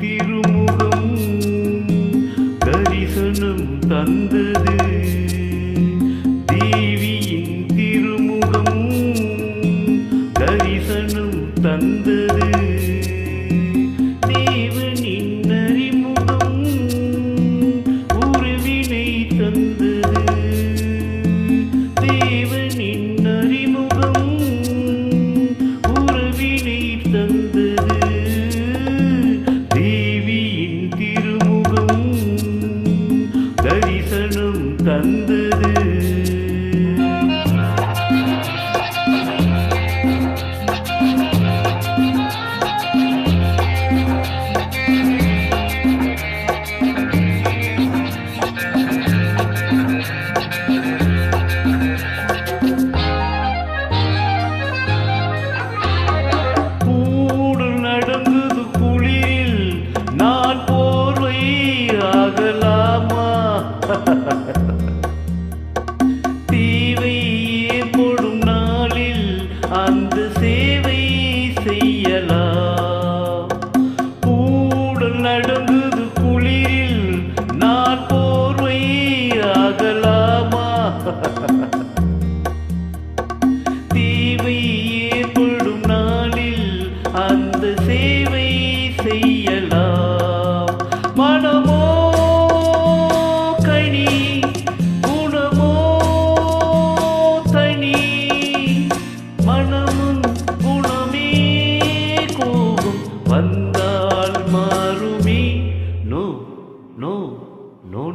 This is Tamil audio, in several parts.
திருமுகம் தரிசனம் தந்தது. தேவியின் திருமுகம் தரிசனம் தந்தது. சேவை செய்யலாம்.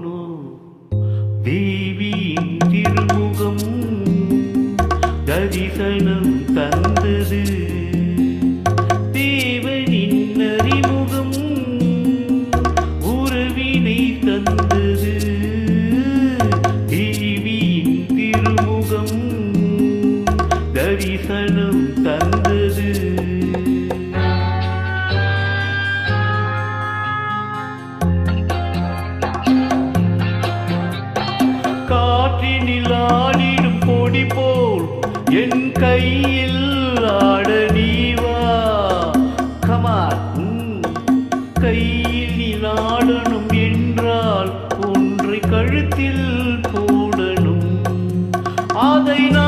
போனோ? தேவியின் திருமுகம் தரிசனம் தந்தது. தேவனின் அறிமுகம் உறவினை தந்தது. தேவியின் திருமுகம் தரிசனம் தந்தது. என் கையில் ஆட நீவா கமான் கையில் நீ ஆடணும் என்றால் ஒன்றை கழுத்தில் போடணும். அதை நான்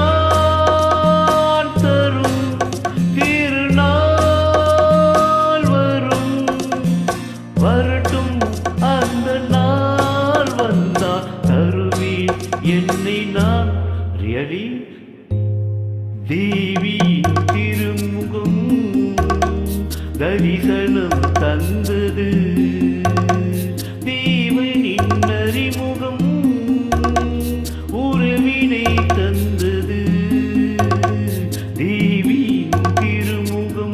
தேவி திருமுகம் தரிசனம் தந்தது. தேவனின் அறிமுகம் உறவினை